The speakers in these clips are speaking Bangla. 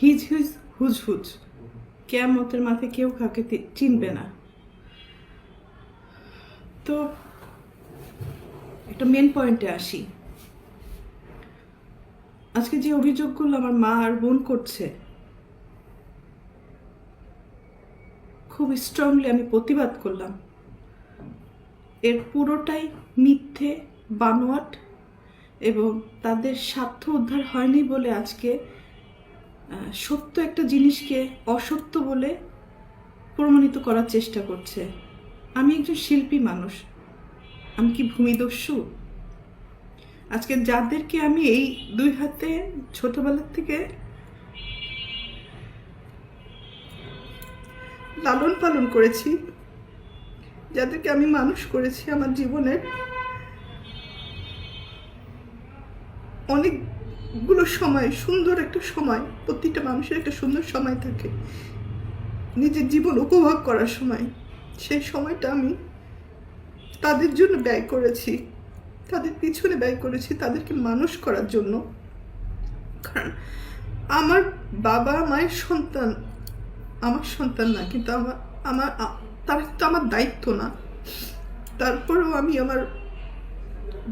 His his whose whose. কেয়ামতের মাথায় কেউ কাউকে চিনবে না। তো একটা মেন পয়েন্টে আসি। আজকে যে অভিযোগগুলো আমার মা আর বোন করছে, খুব স্ট্রংলি আমি প্রতিবাদ করলাম। এর পুরোটাই মিথ্যে, বানোয়াট এবং তাদের স্বার্থ উদ্ধার হয়নি বলে আজকে সত্য একটা জিনিসকে অসত্য বলে প্রমাণিত করার চেষ্টা করছে। আমি একজন শিল্পী মানুষ। আমি কি ভূমিদস্যু? আজকে যাদেরকে আমি এই দুই হাতে ছোটবেলার থেকে লালন পালন করেছি, যাদেরকে আমি মানুষ করেছি আমার জীবনের অনেকগুলো সময়, সুন্দর একটা সময় প্রতিটা মানুষের একটা সুন্দর সময় থাকে। নিজের জীবন উপভোগ করার সময়। সেই সময়টা আমি তাদের জন্য ব্যয় করেছি। তাদের পিছনে ব্যয় করেছি, তাদেরকে মানুষ করার জন্য। কারণ আমার বাবা মায়ের সন্তান, আমার সন্তান না, কিন্তু আমার আমার তারা কিন্তু আমার দায়িত্ব না। তারপরেও আমি আমার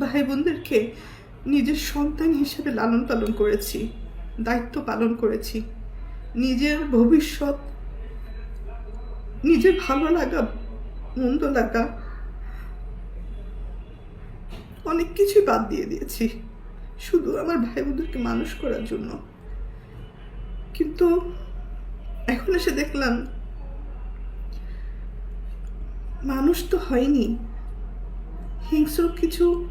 ভাই বোনদেরকে নিজের সন্তান হিসেবে লালন পালন করেছি, দায়িত্ব পালন করেছি। নিজের ভবিষ্যৎ, নিজের ভালো লাগা, মন্দ লাগা, অনেক কিছুই বাদ দিয়ে দিয়েছি। শুধু আমার ভাই বোনদেরকে মানুষ করার জন্য। কিন্তু এখন এসে দেখলাম, মানুষ তো হয়নি। হিংস্র কিছু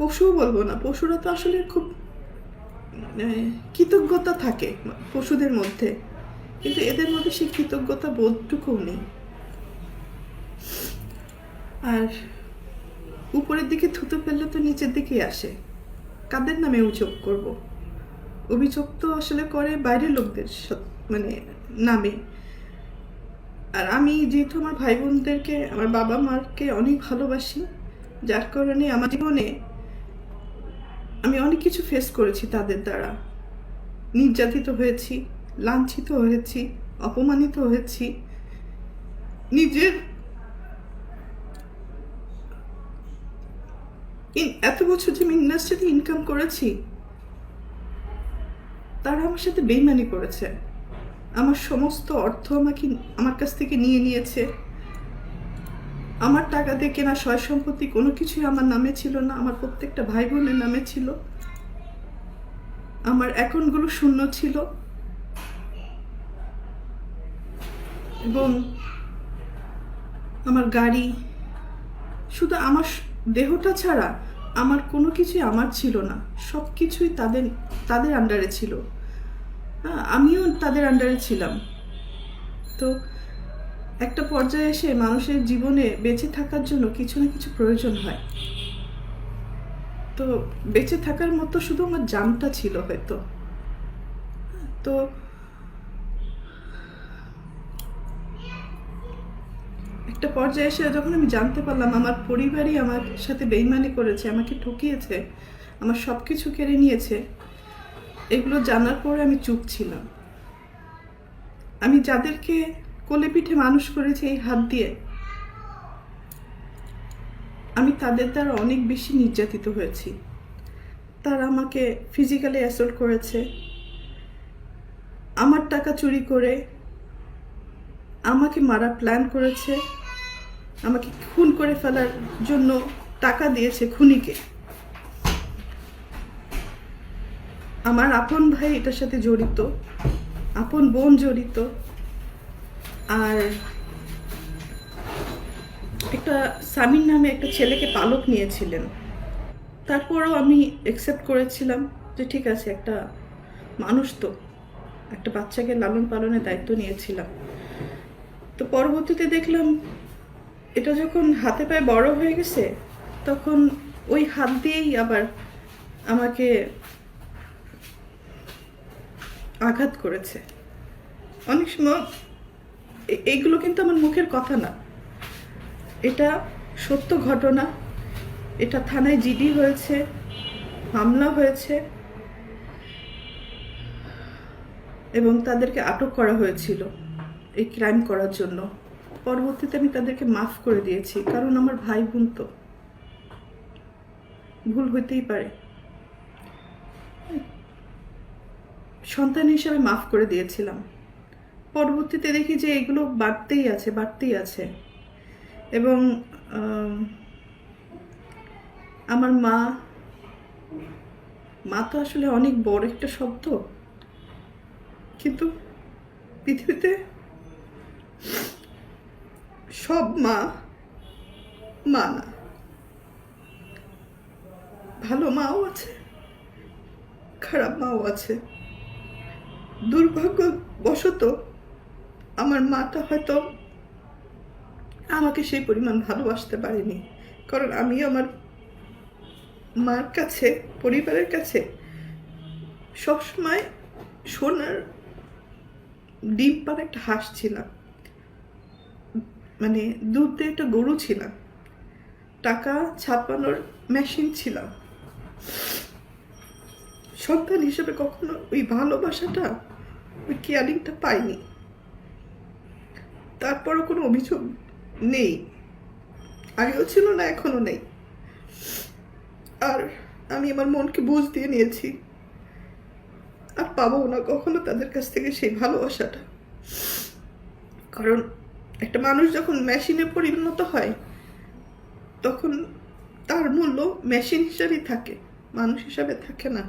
পশুও বলব না, পশুরা তো আসলে খুব কৃতজ্ঞতা থাকে পশুদের মধ্যে। কিন্তু এদের মধ্যে সেই কৃতজ্ঞতা বোধটুকুও নেই। আর উপরের দিকে থুতো ফেললে তো নিচের দিকেই আসে। কাদের নামে অভিযোগ করব? অভিযোগ তো আসলে করে বাইরের লোকদের মানে নামে। আর আমি যেহেতু আমার ভাই বোনদেরকে আমার বাবা মাকে অনেক ভালোবাসি, যার কারণে আমার জীবনে আমি অনেক কিছু ফেস করেছি তাদের দ্বারা। নির্যাতিত হয়েছি, লাঞ্ছিত হয়েছি, অপমানিত হয়েছি। নিজের এত বছর যে আমি ইন্ডাস্ট্রিতে ইনকাম করেছি, তারা আমার সাথে বেইমানি করেছে। আমার সমস্ত অর্থ আমাকে, আমার কাছ থেকে নিয়ে নিয়েছে। আমার টাকা দিয়ে কেনা সয় সম্পত্তি কোনো কিছুই আমার নামে ছিল না, আমার প্রত্যেকটা ভাই বোনের নামে ছিল। আমার অ্যাকাউন্টগুলো শূন্য ছিল। এবং আমার গাড়ি, শুধু আমার দেহটা ছাড়া আমার কোনো কিছুই আমার ছিল না। সব কিছুই তাদের তাদের আন্ডারে ছিল। হ্যাঁ আমিও তাদের আন্ডারে ছিলাম। তো একটা পর্যায়ে এসে মানুষের জীবনে বেঁচে থাকার জন্য কিছু না কিছু প্রয়োজন হয়। তো বেঁচে থাকার মতো শুধু আমার জানটা ছিল হয়তো। তো একটা পর্যায়ে এসে যখন আমি জানতে পারলাম আমার পরিবারই আমার সাথে বেইমানি করেছে, আমাকে ঠকিয়েছে, আমার সব কিছু কেড়ে নিয়েছে, এগুলো জানার পরে আমি চুপ ছিলাম। আমি যাদেরকে কোলে পিঠে মানুষ করেছি এই হাত দিয়ে। আমি তাদের দ্বারা অনেক বেশি নির্যাতিত হয়েছি। তারা আমাকে ফিজিক্যালি অ্যাসল্ট করেছে। আমার টাকা চুরি করে আমাকে মারা প্ল্যান করেছে। আমাকে খুন করে ফেলার জন্য টাকা দিয়েছে খুনিকে। আমার আপন ভাই এটার সাথে জড়িত। আপন বোন জড়িত। আর একটা সামিন নামে একটা ছেলেকে পালক নিয়েছিলেন। তারপরও আমি একসেপ্ট করেছিলাম যে ঠিক আছে, একটা মানুষ তো, একটা বাচ্চাকে লালন পালনের দায়িত্ব নিয়েছিলাম। তো পরবর্তীতে দেখলাম, এটা যখন হাতে পায়ে বড় হয়ে গেছে, তখন ওই হাত দিয়েই আবার আমাকে আঘাত করেছে। অনেক সময় এইগুলো কিন্তু আমার মুখের কথা না। এটা সত্য ঘটনা। এটা থানায় জিডি হয়েছে, মামলা হয়েছে, এবং তাদেরকে আটক করা হয়েছিল এই ক্রাইম করার জন্য। পরবর্তীতে আমি তাদেরকে মাফ করে দিয়েছি, কারণ আমার ভাই বোন তো। ভুল হইতেই পারে। সন্তান হিসাবে মাফ করে দিয়েছিলাম। পরবর্তীতে দেখি যে এগুলো বাড়তেই আছে বাড়তেই আছে। এবং আমার মা মা তো আসলে অনেক বড় একটা শব্দ। কিন্তু পৃথিবীতে সব মা মা না। ভালো মাও আছে, খারাপ মাও আছে। দুর্ভাগ্যবশত আমার মাটা হয়তো আমাকে সেই পরিমাণ ভালোবাসতে পারেনি। কারণ আমি আমার মার কাছে, পরিবারের কাছে সবসময় সোনার ডিম পার একটা হাঁস ছিলাম। মানে দুধ একটা গরু ছিলাম। টাকা ছাপানোর মেশিন ছিলাম। সন্তান হিসেবে কখনো ওই ভালোবাসাটা, ওই কেয়ারিংটা পাইনি। তারপরও কোনো অভিযোগ নেই। আগেও ছিল না, এখনও নেই। আর আমি আমার মনকে বুঝ দিয়ে নিয়েছি। আর পাবো না কখনো তাদের কাছ থেকে সেই ভালোবাসাটা। কারণ একটা মানুষ যখন মেশিনে পরিণত হয়, তখন তার মূল্য মেশিন হিসাবেই থাকে, মানুষ হিসাবে থাকে না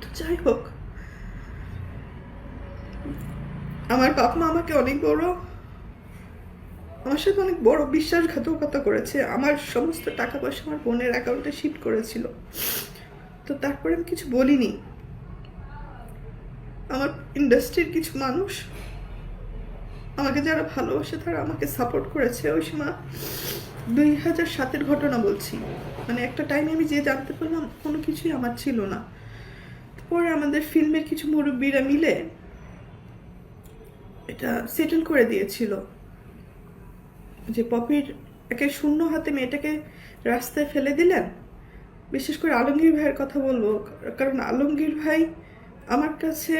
তো যাই হোক। আমার বাপ মা আমাকে অনেক বড়, আমার সাথে অনেক বড় বিশ্বাসঘাতকতা করেছে। আমার সমস্ত টাকা পয়সা আমার বোনের অ্যাকাউন্টে শিফট করেছিল। তো তারপরে আমি কিছু বলিনি। আমার ইন্ডাস্ট্রির কিছু মানুষ আমাকে যারা ভালোবাসে, তারা আমাকে সাপোর্ট করেছে। ওই সময় দুই হাজার সাতের ঘটনা বলছি। মানে একটা টাইমে আমি যে জানতে পারলাম, কোনো কিছুই আমার ছিল না। পরে আমাদের ফিল্মের কিছু মুরব্বীরা মিলে এটা সেটেল করে দিয়েছিল। যে পপির একে শূন্য হাতে মেয়েটাকে রাস্তায় ফেলে দিলেন। বিশেষ করে আলমগীর ভাইয়ের কথা বলব, কারণ আলমগীর ভাই আমার কাছে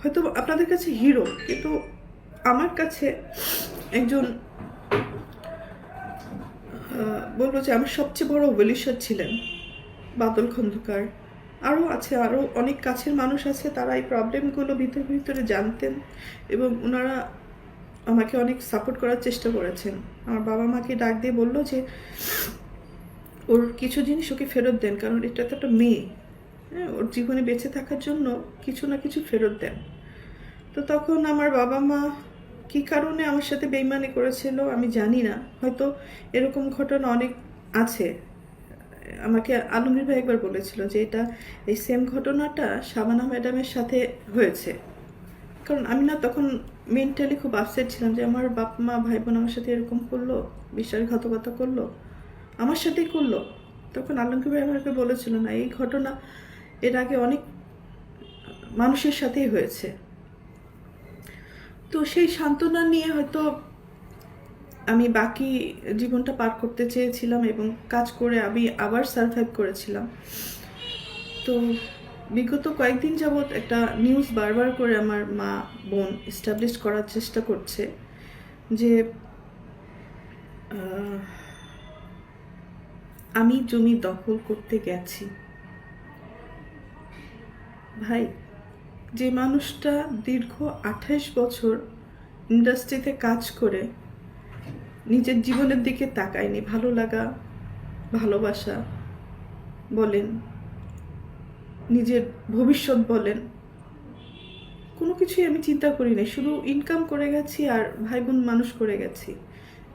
হয়তো আপনাদের কাছে হিরো কিন্তু আমার কাছে একজন বলব যে আমার সবচেয়ে বড় ওয়েলিশার ছিলেন বাদল খন্দকার। আরও আছে, আরও অনেক কাছের মানুষ আছে, তারা এই প্রবলেমগুলো ভিতরে ভিতরে জানতেন এবং ওনারা আমাকে অনেক সাপোর্ট করার চেষ্টা করেছেন। আমার বাবা মাকে ডাক দিয়ে বলল যে, ওর কিছু জিনিস ওকে ফেরত দেন, কারণ এটা তো একটা মেয়ে। হ্যাঁ ওর জীবনে বেঁচে থাকার জন্য কিছু না কিছু ফেরত দেন। তো তখন আমার বাবা মা কী কারণে আমার সাথে বেইমানি করেছিল আমি জানি না। হয়তো এরকম ঘটনা অনেক আছে। আমাকে আলমগীর ভাই একবার বলেছিল যে এটা এই সেম ঘটনাটা শাবানা ম্যাডামের সাথে হয়েছে। কারণ আমি না তখন মেন্টালি খুব আপসেট ছিলাম যে আমার বাপ মা ভাই বোন আমার সাথে এরকম করল, বিশ্বাসঘাতকতা করল, আমার সাথেই করল। তখন আলমগীর ভাই আমাকে বলেছিল না, এই ঘটনা এর আগে অনেক মানুষের সাথেই হয়েছে। তো সেই সান্ত্বনা নিয়ে হয়তো আমি বাকি জীবনটা পার করতে চেয়েছিলাম এবং কাজ করে আমি আবার সার্ভাইভ করেছিলাম। তো বিগত কয়েকদিন যাবৎ একটা নিউজ বারবার করে আমার মা, বোন এস্টাবলিশ করার চেষ্টা করছে যে আমি জমি দখল করতে গেছি। ভাই, যে মানুষটা দীর্ঘ আঠাইশ বছর ইন্ডাস্ট্রিতে কাজ করে নিজের জীবনের দিকে তাকায়নি। ভালো লাগা, ভালোবাসা বলেন, নিজের ভবিষ্যৎ বলেন। কোনো কিছুই আমি চিন্তা করি নাই। শুধু ইনকাম করে গেছি আর ভাই বোন মানুষ করে গেছি।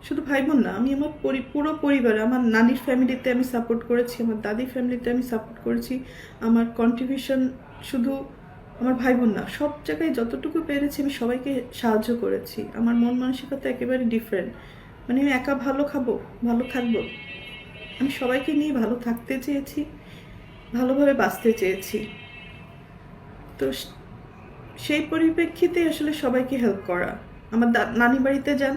শুধু ভাই বোন না, আমি আমার পরি, পুরো পরিবার, আমার নানির ফ্যামিলিতে আমি সাপোর্ট করেছি, আমার দাদির ফ্যামিলিতে আমি সাপোর্ট করেছি। আমার কন্ট্রিবিউশন শুধু আমার ভাই বোন না, সব জায়গায় যতটুকু পেরেছি আমি সবাইকে সাহায্য করেছি। আমার মন মানসিকতা একেবারে ডিফারেন্ট মানে আমি একা ভালো খাব, ভালো থাকব। আমি সবাইকে নিয়ে ভালো থাকতে চেয়েছি, ভালোভাবে বাঁচতে চেয়েছি। তো সেই পরিপ্রেক্ষিতে আসলে সবাইকে হেল্প করা। আমার নানি বাড়িতে যান,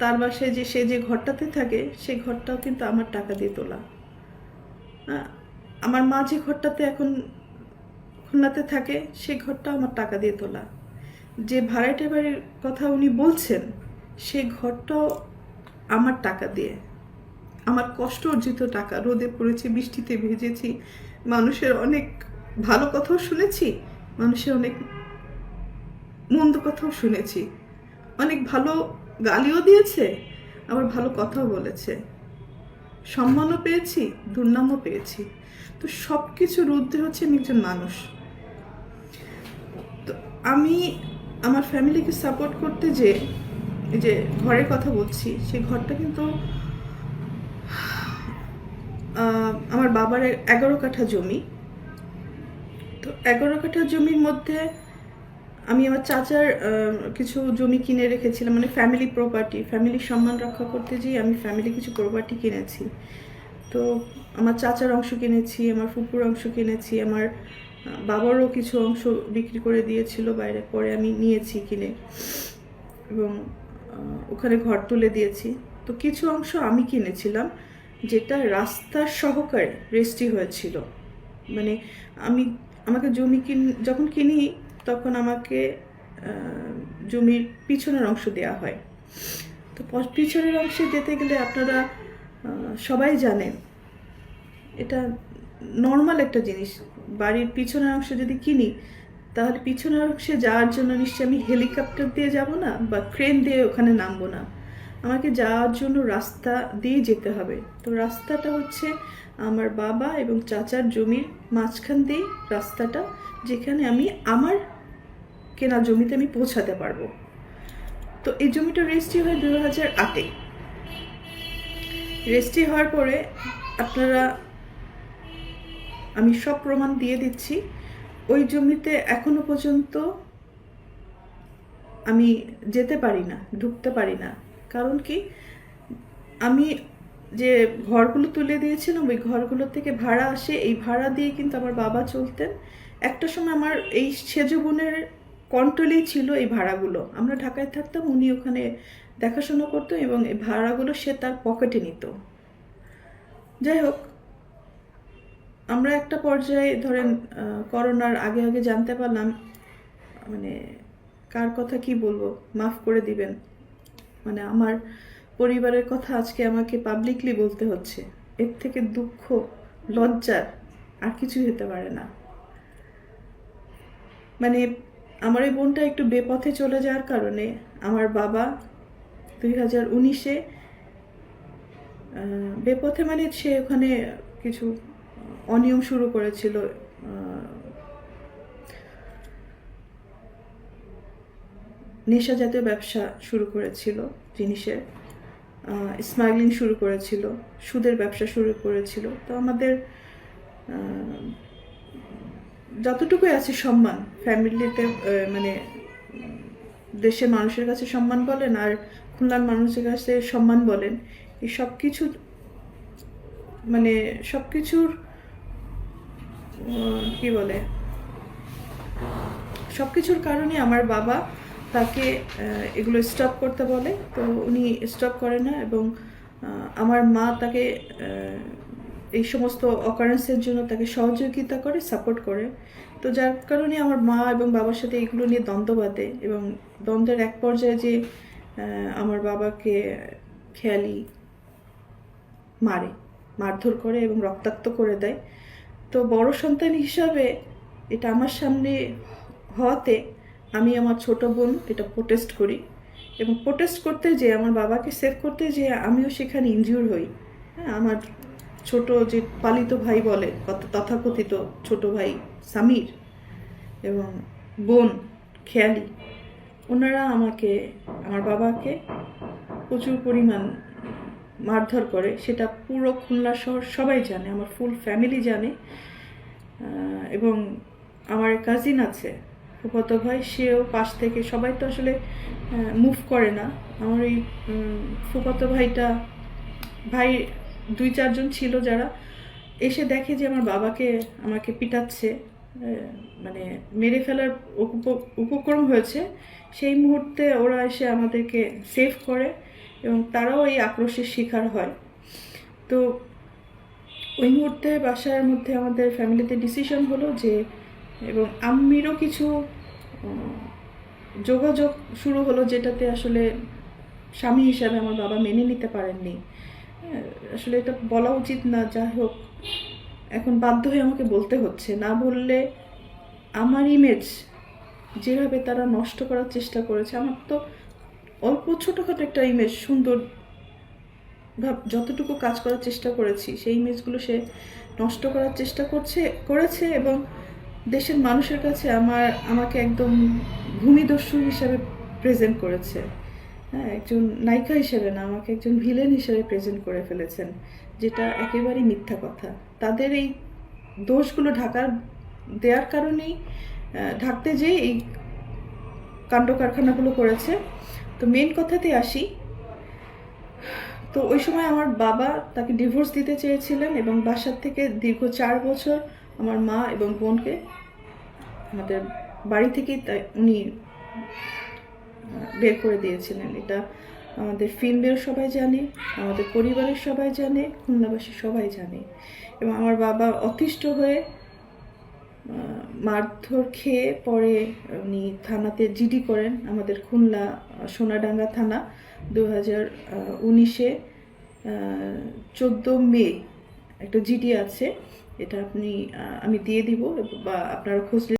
তার বাসায় যে, সে যে ঘরটাতে থাকে, সেই ঘরটাও কিন্তু আমার টাকা দিয়ে তোলা। আমার মা যে ঘরটাতে এখন খুলনাতে থাকে, সেই ঘরটাও আমার টাকা দিয়ে তোলা। যে ভাড়াটে বাড়ির কথা উনি বলছেন, সেই ঘরটাও আমার টাকা দিয়ে। আমার কষ্ট অর্জিত টাকা, রোদে পড়েছি, বৃষ্টিতে ভেজেছি, মানুষের অনেক ভালো কথাও শুনেছি, মানুষের অনেক মন্দ কথাও শুনেছি। অনেক ভালো গালিও দিয়েছে, আবার ভালো কথাও বলেছে। সম্মানও পেয়েছি, দুর্নামও পেয়েছি। তো সব কিছুর ঊর্ধ্বে হচ্ছে আমি একজন মানুষ। তো আমি আমার ফ্যামিলিকে সাপোর্ট করতে যে যে ঘরের কথা বলছি, সেই ঘরটা কিন্তু আমার বাবার এগারো কাঠা জমি। তো এগারো কাঠা জমির মধ্যে আমি আমার চাচার কিছু জমি কিনে রেখেছিলাম মানে ফ্যামিলি প্রপার্টি ফ্যামিলির সম্মান রক্ষা করতে যেয়ে আমি ফ্যামিলি কিছু প্রপার্টি কিনেছি। তো আমার চাচার অংশ কিনেছি, আমার ফুপুর অংশ কিনেছি, আমার বাবারও কিছু অংশ বিক্রি করে দিয়েছিল, বাইরে পরে আমি নিয়েছি কিনে। এবং ওখানে ঘর তুলে দিয়েছি। তো কিছু অংশ আমি কিনেছিলাম, যেটা রাস্তার সহকারে রেস্টি হয়েছিল। মানে আমি, আমাকে জমি কিন, যখন কিনি তখন আমাকে জমির পিছনের অংশ দেওয়া হয়। তো পিছনের অংশে যেতে গেলে আপনারা সবাই জানেন, এটা নর্মাল একটা জিনিস। বাড়ির পিছনের অংশ যদি কিনি তাহলে পিছনের অংশে যাওয়ার জন্য নিশ্চয়ই আমি হেলিকপ্টার দিয়ে যাব না? বা ট্রেন দিয়ে ওখানে নামবো না? আমাকে যাওয়ার জন্য রাস্তা দিয়ে যেতে হবে। তো রাস্তাটা হচ্ছে আমার বাবা এবং চাচার জমির মাঝখান দিয়ে রাস্তাটা, যেখানে আমি আমার কেনা জমিতে আমি পৌঁছাতে পারব। তো এই জমিটা রেজিস্ট্রি হয় দু হাজার আটে। রেজিস্ট্রি হওয়ার পরে আপনারা, আমি সব প্রমাণ দিয়ে দিচ্ছি। ওই জমিতে এখনও পর্যন্ত আমি যেতে পারি না, ঢুকতে পারি না। কারণ কি? আমি যে ঘরগুলো তুলে দিয়েছিলাম, ওই ঘরগুলো থেকে ভাড়া আসে, এই ভাড়া দিয়ে কিন্তু আমার বাবা চলতেন। একটা সময় আমার এই সেজ বোনের কন্ট্রোলেই ছিল এই ভাড়াগুলো। আমরা ঢাকায় থাকতাম, উনি ওখানে দেখাশোনা করতো এবং এই ভাড়াগুলো সে তার পকেটে নিত। যাই হোক আমরা একটা পর্যায়ে ধরেন করোনার আগে আগে জানতে পারলাম মানে কার কথা কি বলব, মাফ করে দিবেন। মানে আমার পরিবারের কথা আজকে আমাকে পাবলিকলি বলতে হচ্ছে। এর থেকে দুঃখ লজ্জার আর কিছুই হতে পারে না। মানে আমার এই বোনটা একটু বেপথে চলে যাওয়ার কারণে আমার বাবা দুই হাজার উনিশে বেপথে মানে সে ওখানে কিছু অনিয়ম শুরু করেছিল নেশা জাতীয় ব্যবসা শুরু করেছিল জিনিসের স্মাগলিং শুরু করেছিল, সুদের ব্যবসা শুরু করেছিল। তো আমাদের যতটুকুই আছে সম্মান ফ্যামিলিতে মানে দেশের মানুষের কাছে সম্মান বলেন আর খুলনার মানুষের কাছে সম্মান বলেন, এই সব কিছু মানে সব কিছুর কি বলে? সব কিছুর কারণে আমার বাবা তাকে এগুলো স্টপ করতে বলে। তো উনি স্টপ করে না এবং আমার মা তাকে এই সমস্ত অকারেন্সের জন্য তাকে সহযোগিতা করে সাপোর্ট করে। তো যার কারণে আমার মা এবং বাবার সাথে এগুলো নিয়ে দ্বন্দ্ব বাঁধে এবং দ্বন্দ্বের এক পর্যায়ে যে আমার বাবাকে খেয়ালি মারে, মারধর করে এবং রক্তাক্ত করে দেয়। তো বড় সন্তান হিসাবে এটা আমার সামনে হওয়াতে আমি আমার ছোট বোন এটা প্রোটেস্ট করি এবং প্রোটেস্ট করতে যে আমার বাবাকে সেভ করতে যে আমিও সেখানে ইনজিওর হই। হ্যাঁ আমার ছোট যে পালিত ভাই বলে তথাকথিত ছোট ভাই সামির এবং বোন খেয়ালি, ওনারা আমাকে, আমার বাবাকে প্রচুর পরিমাণ মারধর করে সেটা পুরো খুলনা শহর সবাই জানে আমার ফুল ফ্যামিলি জানে। এবং আমার কাজিন আছে ফুফাতো ভাই সেও পাশ থেকে সবাই তো আসলে মুভ করে না। আমার উম, ফুফাতো ভাইটা ভাই দুই চারজন ছিল যারা এসে দেখে যে আমার বাবাকে আমাকে পিটাচ্ছে মানে মেরে ফেলার উপ- উপক্রম হয়েছে। সেই মুহূর্তে ওরা এসে আমাদেরকে সেভ করে। এবং তারাও এই আক্রোশের শিকার হয়। তো ওই মুহূর্তে বাসার মধ্যে আমাদের ফ্যামিলিতে ডিসিশন হলো যে এবং আম্মিরও কিছু যোগাযোগ শুরু হলো যেটাতে আসলে স্বামী হিসাবে আমার বাবা মেনে নিতে পারেননি। হ্যাঁ, আসলে এটা বলা উচিত না যাই হোক এখন বাধ্য হয়ে আমাকে বলতে হচ্ছে। না বললে আমার ইমেজ যেভাবে তারা নষ্ট করার চেষ্টা করেছে আমার তো অল্প ছোটোখাটো একটা ইমেজ সুন্দর ভাব, যতটুকু কাজ করার চেষ্টা করেছি, সেই ইমেজগুলো সে নষ্ট করার চেষ্টা করছে, করেছে এবং দেশের মানুষের কাছে আমার, আমাকে একদম ভূমিদস্যু হিসাবে প্রেজেন্ট করেছে। হ্যাঁ একজন নায়িকা হিসেবে না, আমাকে একজন ভিলেন হিসেবে প্রেজেন্ট করে ফেলেছেন, যেটা একেবারেই মিথ্যা কথা। তাদের এই দোষগুলো ঢাকার, দেওয়ার কারণেই ঢাকতে যেয়ে এই কাণ্ড কারখানাগুলো করেছে। তো মেন কথাতে আসি। তো ওই সময় আমার বাবা তাকে ডিভোর্স দিতে চেয়েছিলেন এবং বাসার থেকে দীর্ঘ চার বছর আমার মা এবং বোনকে আমাদের বাড়ি থেকেই উনি বের করে দিয়েছিলেন। এটা আমাদের ফিল্মের সবাই জানে, আমাদের পরিবারের সবাই জানে, খুলনাবাসী সবাই জানে। এবং আমার বাবা অতিষ্ঠ হয়ে মারধর খেয়ে পরে উনি থানাতে জিডি করেন, আমাদের খুলনা সোনাডাঙ্গা থানা দু হাজার উনিশে চোদ্দ মে একটা জিডি আছে, এটা আপনি আমি দিয়ে দিব, বা আপনারা খোঁজ